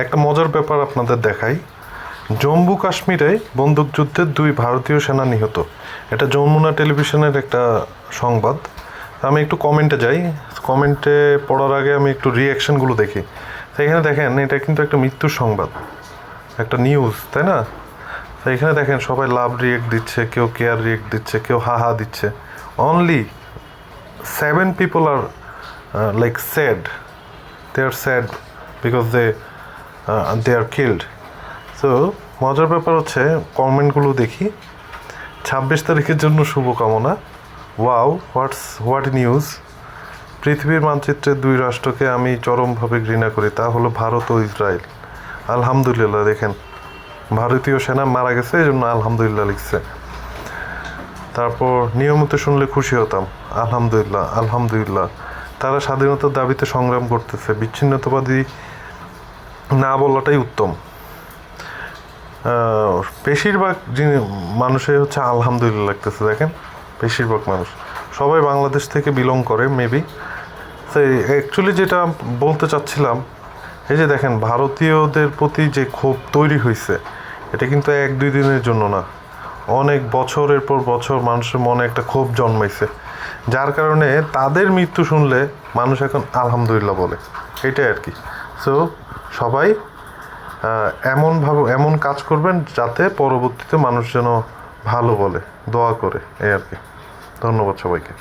একটা মজার ব্যাপার আপনাদের দেখাই। জম্মু কাশ্মীরে বন্দুকযুদ্ধে দুই ভারতীয় সেনা নিহত। এটা যমুনা টেলিভিশনের একটা সংবাদ। আমি একটু কমেন্টে যাই। কমেন্টে পড়ার আগে আমি একটু রিয়াকশনগুলো দেখি। এখানে দেখেন, এটা কিন্তু একটা মৃত্যুর সংবাদ। একটা নিউজ তাই না? এখানে দেখেন, সবাই লাভ রিয়েক্ট দিচ্ছে, কেউ কেয়ার রিয়েক্ট দিচ্ছে, কেউ হা হা দিচ্ছে। Only seven people R like like sad. They are sad because uh, they are killed. মজার ব্যাপার হচ্ছে কমেন্টগুলো দেখি। ছাব্বিশ তারিখের জন্য শুভকামনা। ওয়াও হোয়াটস হোয়াট নিউজ পৃথিবীর মানচিত্রে দুই রাষ্ট্রকে আমি চরমভাবে ঘৃণা করি তা হলো ভারত ও ইসরায়েল। আলহামদুলিল্লাহ দেখেন। ভারতীয় সেনা মারা গেছে এই জন্য আলহামদুলিল্লাহ লিখছে। তারপর নিয়মিত শুনলে খুশি হতাম। আলহামদুলিল্লাহ আলহামদুলিল্লাহ। তারা স্বাধীনতার দাবিতে সংগ্রাম করতেছে। বিচ্ছিন্নতাবাদী না বলাটাই উত্তম। বেশিরভাগ যিনি মানুষের হচ্ছে আলহামদুলিল্লাহ লাগতেছে দেখেন? বেশিরভাগ মানুষ। সবাই বাংলাদেশ থেকে বিলং করে মেবি তো অ্যাকচুয়ালি যেটা বলতে চাচ্ছিলাম, এই যে দেখেন, ভারতীয়দের প্রতি যে ক্ষোভ তৈরি হয়েছে এটা কিন্তু এক দুই দিনের জন্য না। অনেক বছরের পর বছর মানুষের মনে একটা ক্ষোভ জন্মাইছে। যার কারণে তাদের মৃত্যু শুনলে মানুষ এখন আলহামদুলিল্লাহ বলে। এটাই আর কি। সো সবাই এমনভাবে এমন কাজ করবেন যাতে পরবর্তীতে মানুষ যেন ভালো বলে, দোয়া করে, এই আর কি। ধন্যবাদ সবাইকে।